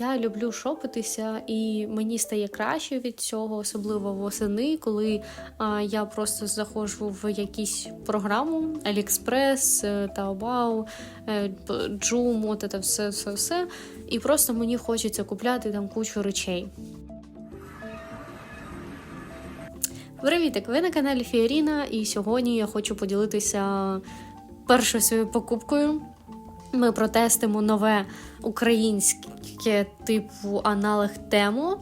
Я люблю шопитися, і мені стає краще від цього, особливо восени, коли а, я просто заходжу в якусь програму AliExpress, е, Taobao, е, от це все, все, все. І просто мені хочеться купляти там кучу речей. Привітик! Ви на каналі Фіоріна, і сьогодні я хочу поділитися першою своєю покупкою. Ми протестимо нове українське типу аналог тему.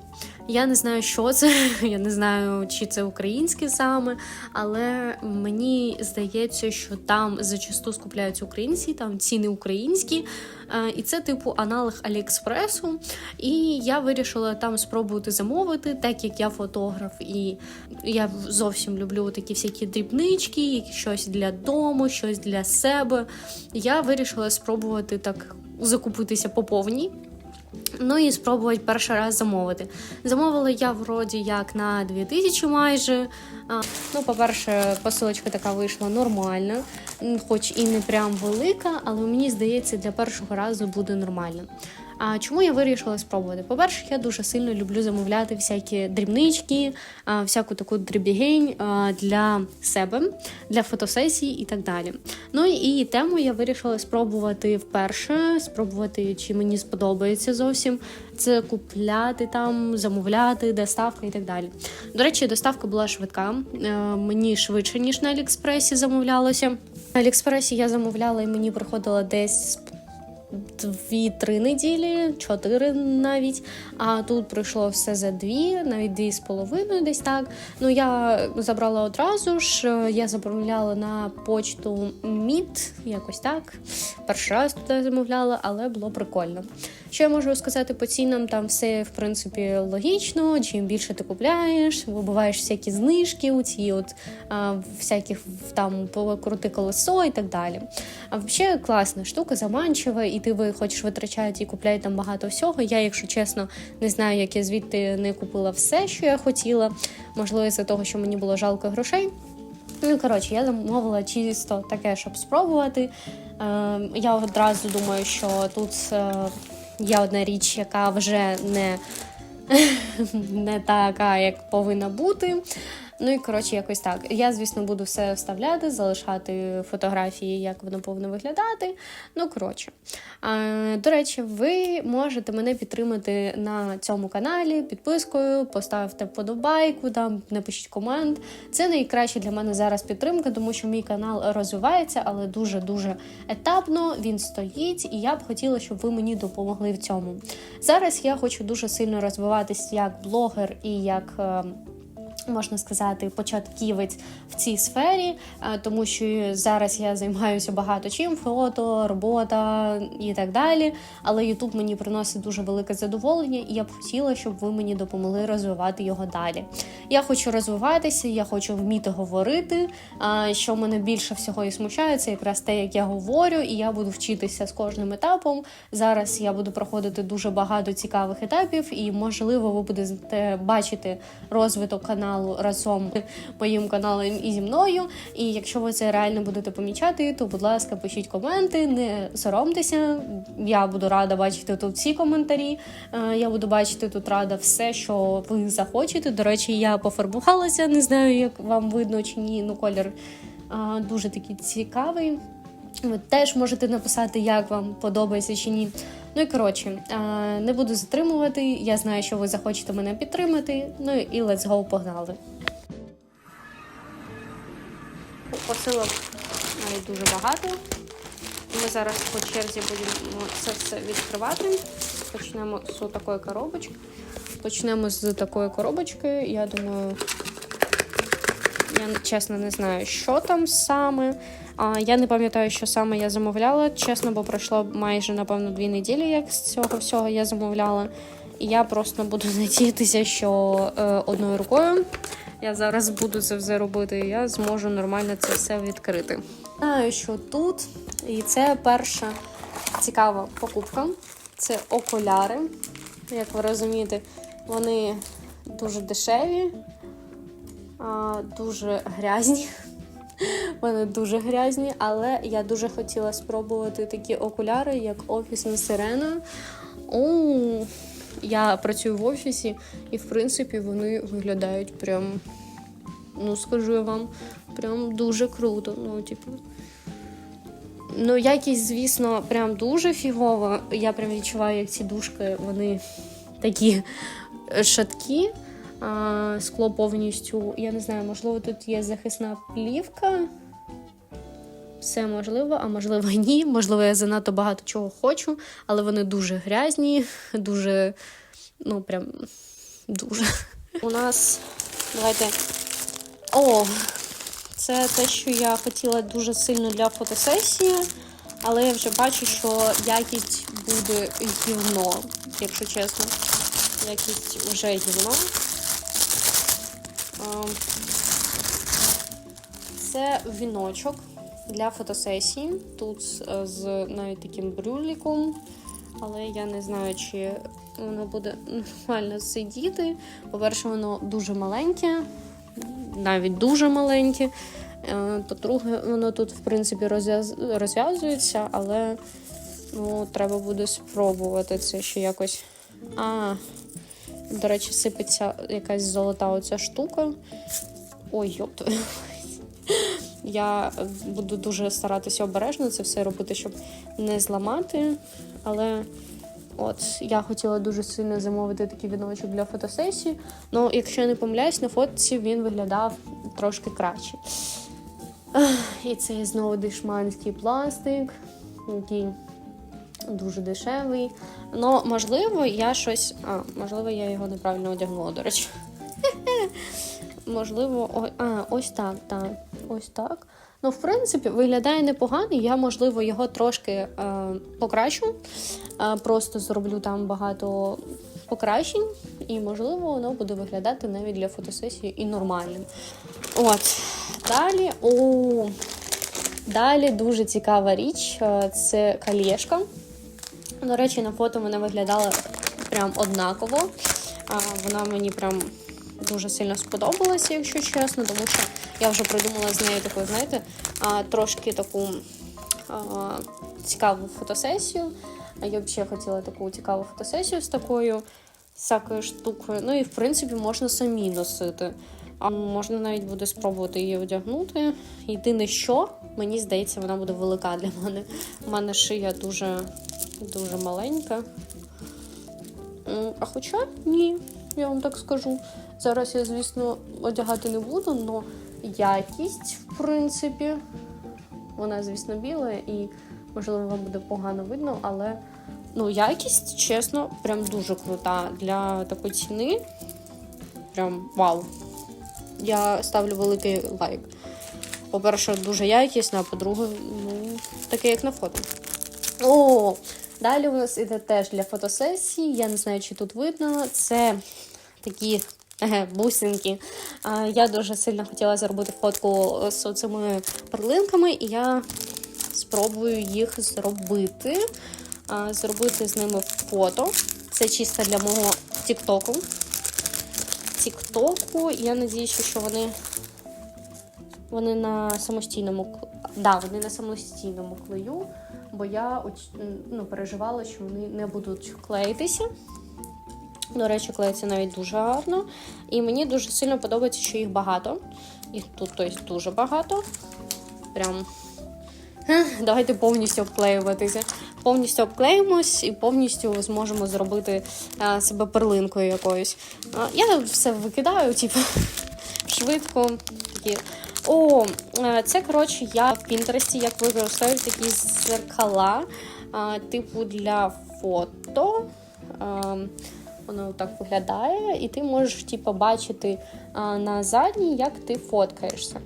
Я не знаю, що це, я не знаю, чи це українське саме, але мені здається, що там зачасту скупляються українці, там ціни українські, е, і це типу аналог Аліекспресу. І я вирішила там спробувати замовити, так як я фотограф, і я зовсім люблю такі всякі дрібнички, щось для дому, щось для себе. Я вирішила спробувати так закупитися по повній. Ну і спробувати перший раз замовити. Замовила я вроді як на 2000 майже. Ну, по-перше, посилочка така вийшла нормальна, хоч і не прям велика, але мені здається, для першого разу буде нормально. А чому я вирішила спробувати? По-перше, я дуже сильно люблю замовляти всякі дрібнички, всяку таку дрібігень для себе, для фотосесій і так далі. Ну і тему я вирішила спробувати вперше, спробувати, чи мені сподобається зовсім це купляти там, замовляти, доставка і так далі. До речі, доставка була швидка, е, мені швидше, ніж на Аліекспресі замовлялося. На Аліекспресі я замовляла і мені приходило десь дві-три неділі, чотири навіть. А тут пройшло все за дві, навіть дві з половиною, десь так. Ну я забрала одразу ж. е, Я замовляла на почту МІД, якось так. Перший раз туди замовляла, але було прикольно. Що я можу сказати по цінам? Там все в принципі логічно. Чим більше ти купляєш, вибиваєш всякі знижки, у ці от а, всяких там крути колесо і так далі. А взагалі класна штука, заманчива, і ти ви хочеш витрачати і купляти там багато всього. Я, якщо чесно, не знаю, як я звідти не купила все, що я хотіла. Можливо, з-за того, що мені було жалко грошей. Ну, коротше, я замовила чисто таке, щоб спробувати. Е, я одразу думаю, що тут е, є одна річ, яка вже не, не така, як повинна бути. Ну і коротше, якось так. Я, звісно, буду все вставляти, залишати фотографії, як воно повинно виглядати. Ну, коротше. До речі, ви можете мене підтримати на цьому каналі підпискою, поставте вподобайку, там напишіть комент. Це найкраща для мене зараз підтримка, тому що мій канал розвивається, але дуже-дуже етапно він стоїть, і я б хотіла, щоб ви мені допомогли в цьому. Зараз я хочу дуже сильно розвиватись як блогер і як. Е, Можна сказати, початківець в цій сфері, е, тому що зараз я займаюся багато чим: фото, робота і так далі. Але Ютуб мені приносить дуже велике задоволення, і я б хотіла, щоб ви мені допомогли розвивати його далі. Я хочу розвиватися, я хочу вміти говорити. Що мене більше всього і смущає, це якраз те, як я говорю, і я буду вчитися з кожним етапом. Зараз я буду проходити дуже багато цікавих етапів, і можливо, ви будете бачити розвиток каналу разом моїм каналом і зі мною. І якщо ви це реально будете помічати, то будь ласка, пишіть коменти, не соромтеся. Я буду рада бачити тут всі коментарі. Е, Я буду бачити тут рада все, що ви захочете. До речі, я пофарбувалася, не знаю, як вам видно чи ні. Ну, колір дуже такий цікавий. Ви теж можете написати, як вам подобається чи ні. Ну і коротше, не буду затримувати. Я знаю, що ви захочете мене підтримати. Ну і let's go, погнали. Посилок навіть дуже багато. Ми зараз по черзі будемо це все відкривати. Почнемо з такої коробочки. Почнемо з такої коробочки. Я думаю, я чесно не знаю, що там саме. Я не пам'ятаю, що саме я замовляла. Чесно, бо пройшло майже, напевно, дві неділі, як з цього всього я замовляла. І я просто буду надіятися, що е, одною рукою я зараз буду це все робити, і я зможу нормально це все відкрити. Знаю, що тут, і це перша цікава покупка. Це окуляри. Як ви розумієте, вони дуже дешеві, дуже грязні. Вони дуже грязні, але я дуже хотіла спробувати такі окуляри, як офісна сирена. О, я працюю в офісі, і в принципі вони виглядають прям, ну скажу я вам, прям дуже круто. Ну, типу. Ну, якість, звісно, прям дуже фігова. Я прям відчуваю, як ці дужки, вони такі шаткі. А, скло повністю. Я не знаю, можливо, тут є захисна плівка. Все можливо, а можливо, ні. Можливо, я занадто багато чого хочу, але вони дуже грязні, дуже, ну, прям дуже. У нас давайте. О! Це те, що я хотіла дуже сильно для фотосесії, але я вже бачу, що якість буде гівно, якщо чесно. Якість вже гівно. Ем, Це віночок для фотосесії. Тут е, з навіть таким брюліком, але я не знаю, чи воно буде нормально сидіти. По-перше, воно дуже маленьке, навіть дуже маленьке. Е, По-друге, воно тут, в принципі, розв'язується, але ну, треба буде спробувати це ще якось. А, до речі, сипеться якась золота оця штука. Ой, йоп. Я буду дуже старатися обережно це все робити, щоб не зламати. Але от я хотіла дуже сильно замовити такий віночок для фотосесії. Ну, якщо я не помиляюсь, на фотці він виглядав трошки краще. І це знову дешманський пластик, який дуже дешевий. Ну, можливо, я щось. А, можливо, я його неправильно одягнула, до речі. Можливо, ось так, так. Ось так. Ну, в принципі, виглядає непогано. Я, можливо, його трошки е, покращу. Е, просто зроблю там багато покращень, і, можливо, воно буде виглядати навіть для фотосесії і нормальним. От. Далі. О, далі дуже цікава річ е, це калєшка. До речі, на фото вона виглядала прям однаково. Вона мені прям дуже сильно сподобалася, якщо чесно, тому що я вже придумала з нею таку, знаєте, трошки таку цікаву фотосесію. Я б ще хотіла таку цікаву фотосесію з такою всякою штукою. Ну і в принципі можна самі носити. А можна навіть буде спробувати її одягнути. Єдине, що мені здається, вона буде велика для мене. У мене шия дуже, дуже маленька. А хоча ні, я вам так скажу. Зараз я, звісно, одягати не буду, але якість, в принципі, вона, звісно, біла і, можливо, вам буде погано видно, але ну, якість, чесно, прям дуже крута. Для такої ціни. Прям вау. Я ставлю великий лайк. По-перше, дуже якісно, а по-друге, ну, таке, як на фото. О, далі у нас іде теж для фотосесії. Я не знаю, чи тут видно. Це такі бусинки. Я дуже сильно хотіла зробити фотку з цими перлинками, і я спробую їх зробити. Зробити з ними фото. Це чисто для мого тіктоку. Тіктоку. Я надіюся, що вони. Вони на самостійному да, вони на самостійному клею, бо я ну, переживала, що вони не будуть клеїтися. До речі, клеїться навіть дуже гарно. І мені дуже сильно подобається, що їх багато. Їх тут тобто, дуже багато. Прям. Давайте повністю обклеюватися. Повністю обклеїмось і повністю зможемо зробити а, себе перлинкою якоюсь. Я все викидаю, типу, швидко. Такі. О, е, це коротше, я в Пінтересті як використовую такі зеркала, типу для фото. Воно так виглядає, і ти можеш типу, бачити на задній, як ти фоткаєшся.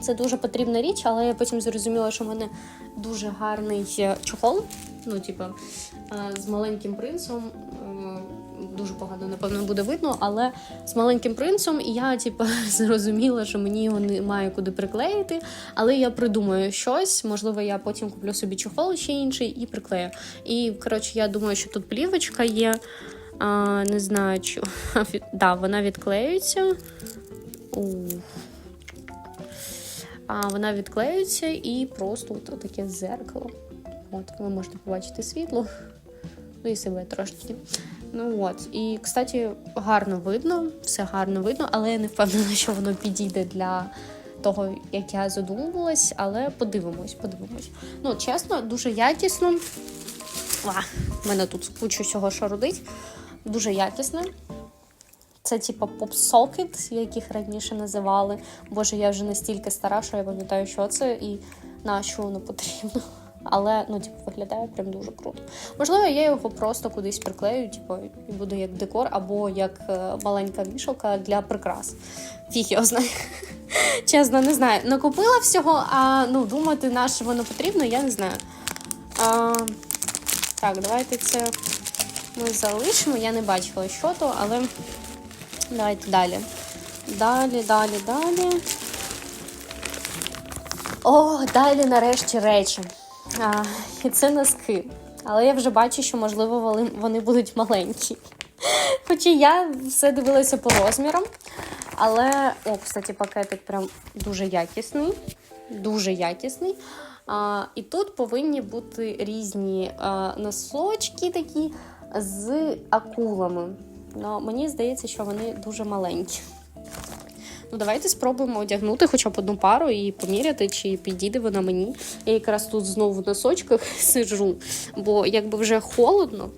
Це дуже потрібна річ, але я потім зрозуміла, що в мене дуже гарний е, чохол. Ну, типу, е, з маленьким принцем. Дуже погано, напевно, буде видно, але з маленьким принцем я, типу, зрозуміла, що мені його немає куди приклеїти. Але я придумаю щось. Можливо, я потім куплю собі чохол ще інший і приклею. І коротше, я думаю, що тут плівочка є. А, не знаю, чи да, вона відклеюється. Ух. А вона відклеюється і просто от таке зеркало. От, ви можете побачити світло. Ну і себе трошки. Ну от, і, кстати, гарно видно, все гарно видно, але я не впевнена, що воно підійде для того, як я задумувалась, але подивимось, подивимось. Ну, чесно, дуже якісно. В мене тут куча всього що родить. Дуже якісно. Це типа поп-сокет, яких раніше називали. Боже, я вже настільки стара, що я пам'ятаю, що це і на що воно потрібно. Але ну, типу, виглядає прям дуже круто. Можливо, я його просто кудись приклею, типу, і буде як декор, або як е, маленька вішалка для прикрас. Фіг його знає. Чесно, не знаю. Накупила всього, а ну, думати, на що воно потрібно, я не знаю. А, так, давайте це ми залишимо. Я не бачила, що то, але давайте далі. Далі, далі, далі. О, далі нарешті речі. А, і це носки. Але я вже бачу, що, можливо, вони, будуть маленькі. Хоча я все дивилася по розмірам. Але, о, кстати, пакетик прям дуже якісний. Дуже якісний. А, і тут повинні бути різні а, носочки такі з акулами. Но мені здається, що вони дуже маленькі. Ну, давайте спробуємо одягнути хоча б одну пару і поміряти, чи підійде вона мені. Я якраз тут знову в носочках сиджу, бо якби вже холодно.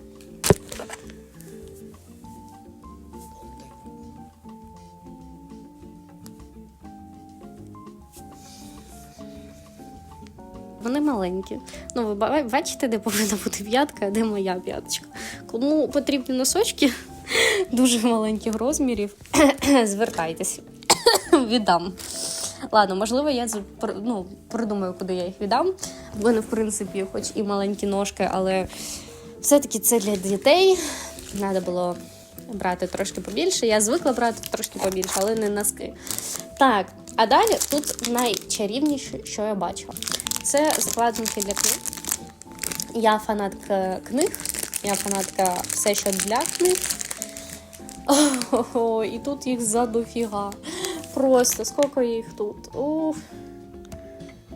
Вони маленькі. Ну, ви бачите, де повинна бути п'ятка, а де моя п'яточка. Кому потрібні носочки дуже маленьких розмірів, звертайтеся. Віддам. Ладно, можливо, я ну, придумаю, куди я їх віддам. В мене, в принципі, хоч і маленькі ножки, але все-таки це для дітей. Треба було брати трошки побільше. Я звикла брати трошки побільше, але не носки. Так, а далі тут найчарівніше, що я бачила. Це складники для книг. Я фанатка книг, я фанатка все, що для книг. Ого, і тут їх задофіга. Просто скільки їх тут. Уф.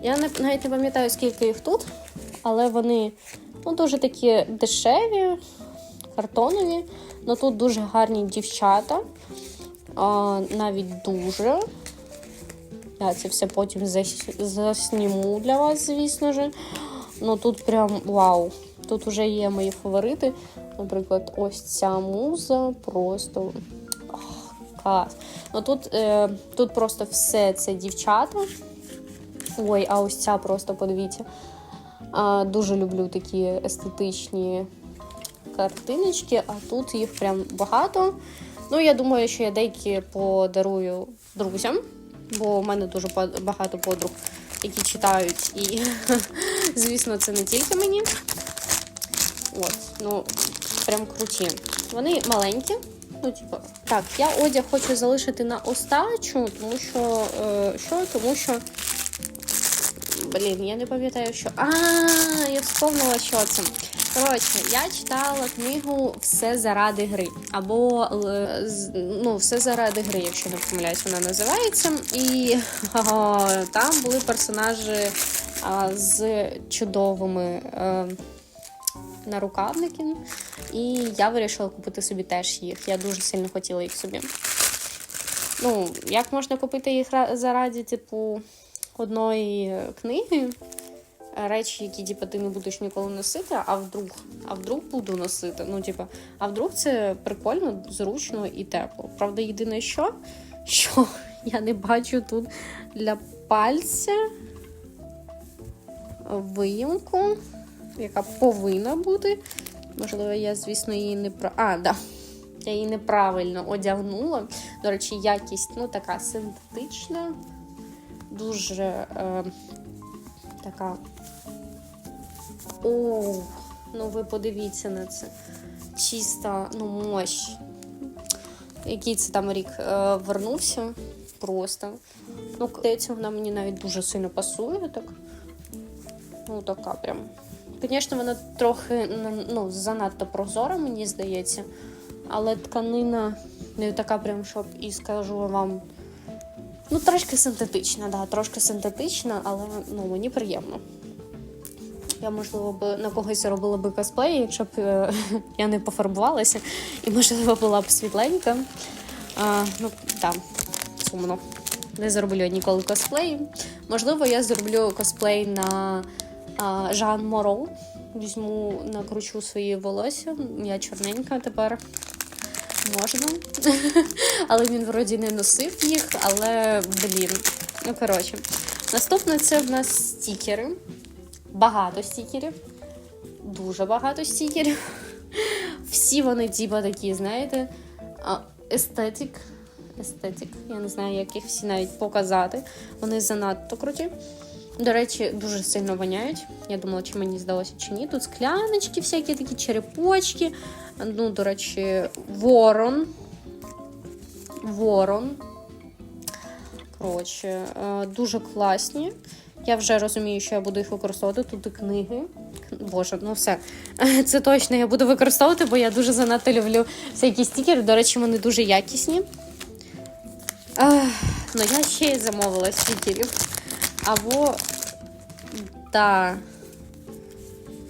Я не, навіть не пам'ятаю, скільки їх тут, але вони ну, дуже такі дешеві, картонові. Ну тут дуже гарні дівчата. А, навіть дуже. Я це все потім зас- засніму для вас, звісно ж. Ну тут прям вау. Тут вже є мої фаворити. Наприклад, ось ця муза просто клас. Ну тут, е, тут просто все це дівчата. Ой, а ось ця просто подивіться. А, дуже люблю такі естетичні картиночки, а тут їх прям багато. Ну, я думаю, що я деякі подарую друзям, бо в мене дуже багато подруг, які читають, і, звісно, це не тільки мені. От, ну, прям круті. Вони маленькі. Ну, типу, так, я одяг хочу залишити на остачу, тому що. Е, що? Тому що. Блін, я не пам'ятаю, що. А, я вспомнила, що це. Коротше, я читала книгу Все заради гри. Або е, ну, Все заради гри, якщо не помиляюсь, вона називається. І ага, там були персонажі а, з чудовими. Е, нарукавники. І я вирішила купити собі теж їх. Я дуже сильно хотіла їх собі. Ну, як можна купити їх ра- заради, типу, одної книги? Речі, які типу, ти не будеш ніколи носити, а вдруг, а вдруг буду носити. Ну, типу, а вдруг це прикольно, зручно і тепло. Правда, єдине, що, що я не бачу тут для пальця виїмку яка повинна бути. Можливо, я, звісно, її не про. А, да. Я її неправильно одягнула. До речі, якість ну, така синтетична, дуже е, така. О, ну ви подивіться на це. Чиста, ну, мощ. Який це там рік е, вернувся. Просто. Ну, здається, вона мені навіть дуже сильно пасує так. Ну, така прям. Звісно, вона трохи ну, занадто прозора, мені здається. Але тканина не така, прям, щоб і скажу вам. Ну, трошки синтетична, да, трошки синтетична, але ну, мені приємно. я, можливо, би на когось зробила би косплей, якщо б е, я не пофарбувалася і, можливо, була б світленька. А, ну, так, сумно. Не зроблю ніколи косплей. Можливо, я зроблю косплей на Жан Моро. Візьму, накручу свої волосся. Я чорненька тепер. Можна. але він вроді не носив їх, але блін. Ну, коротше. Наступне це в нас стікери. Багато стікерів. Дуже багато стікерів. Всі вони, типа, такі, знаєте, естетик. Естетик. Я не знаю, як їх всі навіть показати. Вони занадто круті. До речі, дуже сильно воняють. Я думала, чи мені здалося, чи ні. Тут скляночки, всякі такі черепочки. Ну, до речі, ворон. Ворон. Коротше, е, дуже класні. Я вже розумію, що я буду їх використовувати. Тут і книги. Боже, ну все. Це точно я буду використовувати, бо я дуже занадто люблю всякі стікери. До речі, вони дуже якісні. Ну, я ще й замовила стікерів. Або. Да.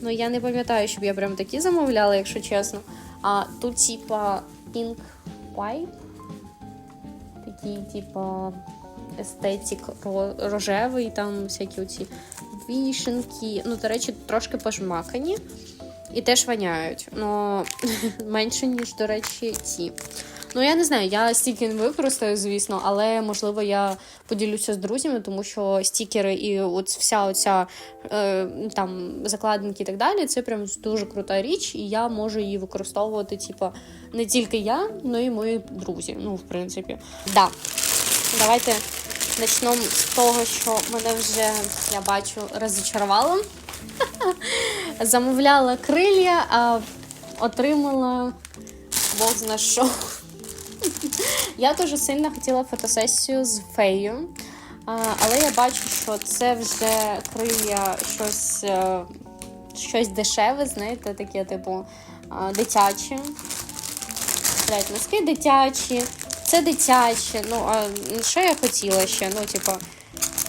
Ну, я не пам'ятаю, щоб я прям такі замовляла, якщо чесно. А тут, типа, Pink Pipe. Такий, типа, естетик рожевий, там всякі оці вішенки. Ну, до речі, трошки пожмакані. І теж воняють. Ну, менше, ніж, до речі, ці. Ну, я не знаю, я стільки не використаю, звісно, але можливо я поділюся з друзями, тому що стікери і от вся оця е, там закладинки і так далі, це прям дуже крута річ, і я можу її використовувати, типа, не тільки я, але й мої друзі. Ну, в принципі. Да. Давайте почнемо з того, що мене вже я бачу розчарувало. Замовляла крилля, а отримала Бог зна що. Я дуже сильно хотіла фотосесію з феєю, але я бачу, що це вже крилля щось, е, щось дешеве, знаєте, таке, типу, дитяче. Блядь, носки дитячі, це дитяче. Ну, а що я хотіла ще? Ну, типу,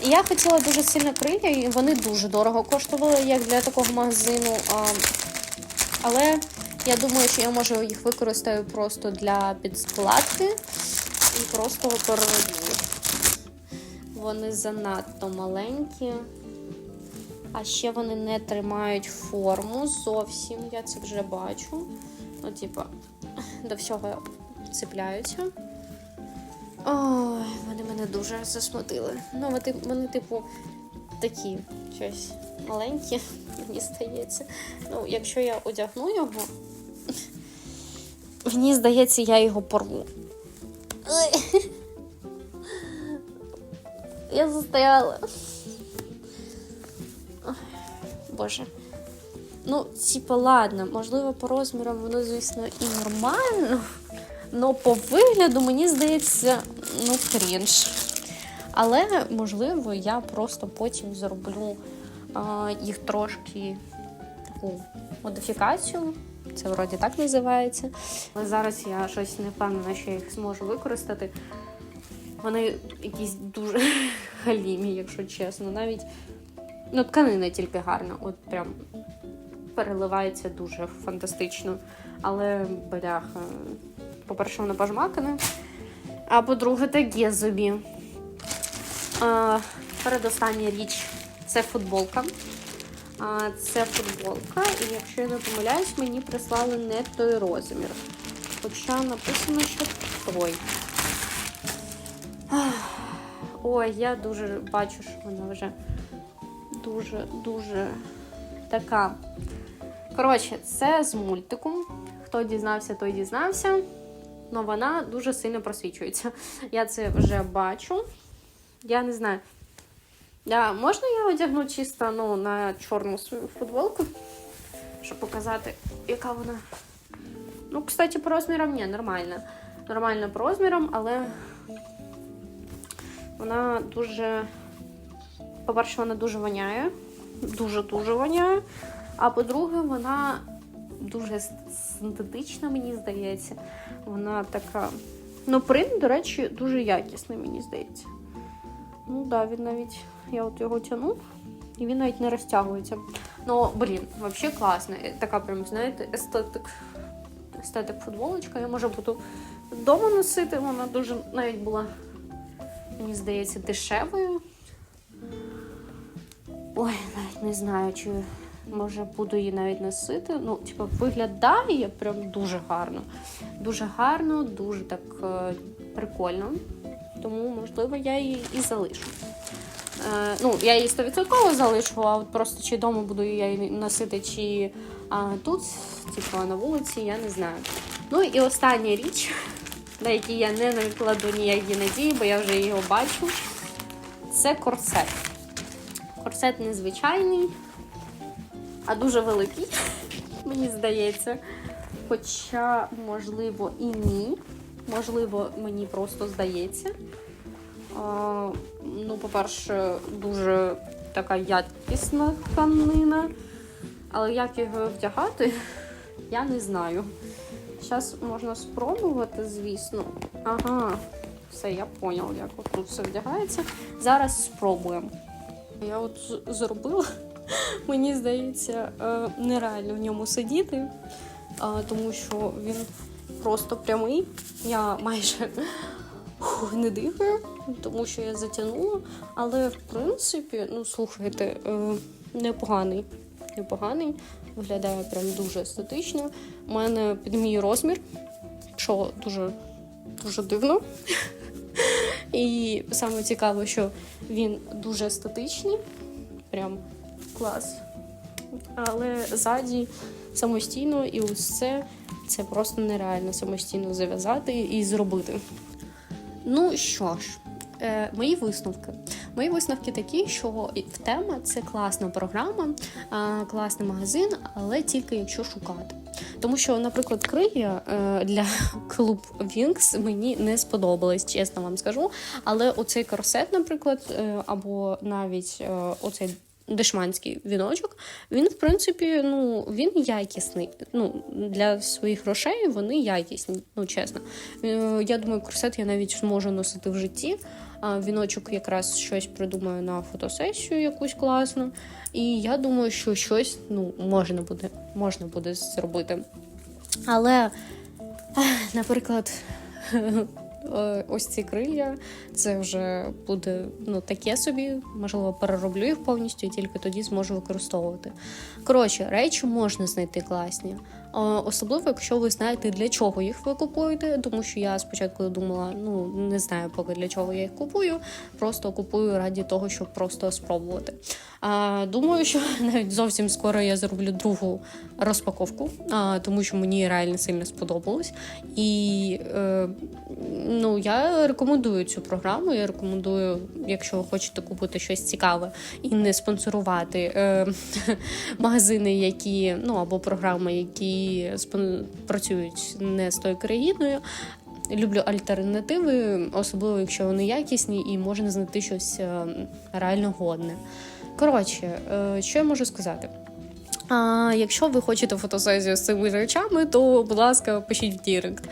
я хотіла дуже сильно крилля, і вони дуже дорого коштували, як для такого магазину. Але я думаю, що я може їх використаю просто для підскладки і просто переведу. Вони занадто маленькі. А ще вони не тримають форму зовсім. Я це вже бачу. Ну, типа, до всього цепляються. Ой, вони мене дуже засмутили. Ну, вони, вони типу, такі щось маленькі, мені здається. Ну, якщо я одягну його, мені здається, я його порву. Я застояла. Боже. Ну, типа, ладно, можливо, по розмірам воно, звісно, і нормально. Но по вигляду, мені здається, ну, крінж. Але, можливо, я просто потім зроблю а, їх трошки таку модифікацію. Це вроді так називається. Але зараз я щось не впевнена, що я їх зможу використати. Вони якісь дуже халімі, якщо чесно. Навіть ну, тканина тільки гарна. От прям переливається дуже фантастично. Але бляха. По-перше, воно пожмакане. А по-друге, таке. А, передостання річ це футболка. Це футболка, і якщо я не помиляюсь, мені прислали не той розмір. Хоча написано, що той. Ой, я дуже бачу, що вона вже дуже-дуже така. Коротше, це з мультику. Хто дізнався, той дізнався. Но вона дуже сильно просвічується. Я це вже бачу. Я не знаю. Я, можна я одягну чисто ну, на чорну свою футболку, щоб показати, яка вона. Ну, кстати, по розмірам ні, нормально. Нормально по розмірам, але вона дуже. По-перше, вона дуже воняє. Дуже-дуже воняє. А по-друге, вона дуже синтетична, мені здається. Вона така. Ну, принт, до речі, дуже якісний, мені здається. Ну, так, да, він навіть. Я от його тяну, і він навіть не розтягується. Ну, блін, взагалі класно. Така прям, знаєте, естетик. Естетик футболочка. Я може буду вдома носити. Вона дуже навіть була, мені здається, дешевою. Ой, навіть не знаю, чи може буду її навіть носити. Ну, типу, виглядає прям дуже гарно. Дуже гарно, дуже так е, прикольно. Тому, можливо, я її і залишу. Е, ну, я її 100% залишу, а от просто чи вдома буду я її носити, чи а, тут, типу, на вулиці, я не знаю. Ну і остання річ, на якій я не накладу ніякі надії, бо я вже його бачу. Це корсет. Корсет незвичайний, а дуже великий, мені здається. Хоча, можливо, і ні. Можливо, мені просто здається. По-перше, дуже така якісна тканина. Але як його вдягати, я не знаю. Зараз можна спробувати, звісно. Ага, все, я поняла, як тут все вдягається. Зараз спробуємо. Я от зробила, мені здається, е, нереально в ньому сидіти, е, тому що він просто прямий. Я майже не дихаю, тому що я затягнула. Але в принципі, ну слухайте, е, непоганий. Непоганий, виглядає прям дуже естетично. У мене під мій розмір, що дуже, дуже дивно. І саме цікаво, що він дуже естетичний, прям клас. Але ззаді самостійно і це, це просто нереально самостійно зав'язати і зробити. Ну що ж, е, мої висновки. Мої висновки такі, що в тема це класна програма, е, класний магазин, але тільки якщо шукати. Тому що, наприклад, крия е, для клуб Вінкс мені не сподобалось, чесно вам скажу. Але оцей корсет, наприклад, е, або навіть е, оцей дешманський віночок, він, в принципі, ну, він якісний. Ну, для своїх грошей вони якісні, ну чесно. Е, Я думаю, корсет я навіть зможу носити в житті. А віночок якраз щось придумаю на фотосесію якусь класну. І я думаю, що щось ну, можна буде, можна буде зробити. Але, наприклад, ось ці крилля, це вже буде ну, таке собі, можливо, перероблю їх повністю і тільки тоді зможу використовувати. Коротше, речі можна знайти класні. Особливо, якщо ви знаєте, для чого їх ви купуєте, тому що я спочатку думала, ну не знаю поки для чого я їх купую, просто купую раді того, щоб просто спробувати. А, думаю, що навіть зовсім скоро я зроблю другу розпаковку, а, тому що мені реально сильно сподобалось. І е, ну, я рекомендую цю програму. Я рекомендую, якщо ви хочете купити щось цікаве і не спонсорувати е, магазини, які ну або програми, які спон... працюють не з тою країною. Люблю альтернативи, особливо якщо вони якісні і можна знайти щось е, реально годне. Коротше, е, що я можу сказати? А, якщо ви хочете фотосесію з цими речами, то, будь ласка, пишіть в Дірект.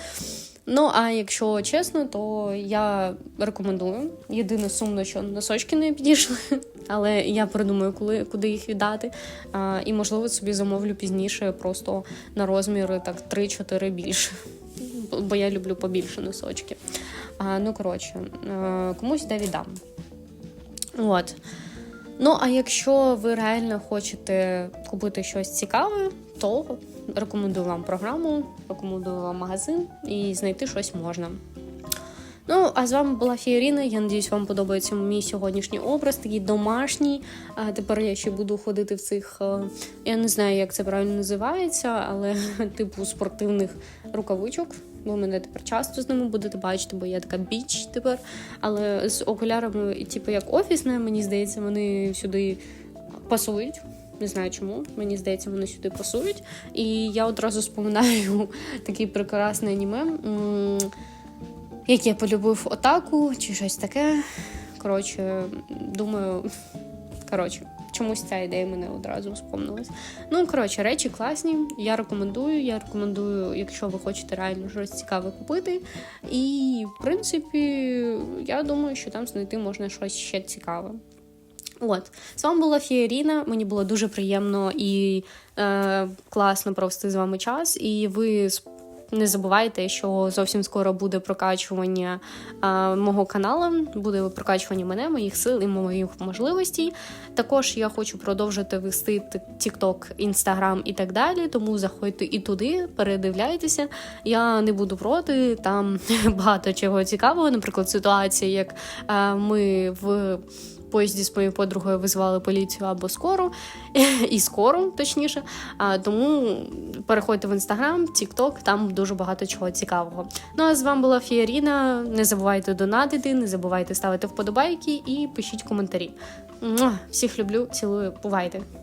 Ну, а якщо чесно, то я рекомендую. Єдине сумно, що носочки не підійшли, але я придумаю, коли, куди їх віддати. А, і, можливо, собі замовлю пізніше просто на розміри так 3-4 більше. Бо я люблю побільше носочки. А, ну, коротше, комусь де віддам. От. Ну, а якщо ви реально хочете купити щось цікаве, то рекомендую вам програму, рекомендую вам магазин і знайти щось можна. Ну, а з вами була Фіоріна. Я надіюсь, вам подобається мій сьогоднішній образ, такий домашній. А тепер я ще буду ходити в цих, е, я не знаю, як це правильно називається, але типу спортивних рукавичок. Ви мене тепер часто з ними будете бачити, бо я така біч тепер. Але з окулярами, типу, як офісне, мені здається, вони сюди пасують. Не знаю чому, мені здається, вони сюди пасують. І я одразу споминаю такий прекрасний аніме, як я полюбив отаку чи щось таке. Коротше, думаю, коротше, чомусь ця ідея мене одразу спомнилась. Ну, коротше, речі класні. Я рекомендую. Я рекомендую, якщо ви хочете реально щось цікаве купити. І, в принципі, я думаю, що там знайти можна щось ще цікаве. От, з вами була Фіоріна. Мені було дуже приємно і е, класно провести з вами час. І ви не забувайте, що зовсім скоро буде прокачування е, мого каналу, буде прокачування мене, моїх сил і моїх можливостей. Також я хочу продовжити вести TikTok, Instagram і так далі. Тому заходьте і туди, передивляйтеся. Я не буду проти. Там багато чого цікавого. Наприклад, ситуація, як е, ми в поїзді з моєю подругою визвали поліцію або скору, і скору, точніше. А, тому переходьте в інстаграм, тікток, там дуже багато чого цікавого. Ну а з вами була Фіаріна. Не забувайте донатити, не забувайте ставити вподобайки і пишіть коментарі. Всіх люблю, цілую, бувайте!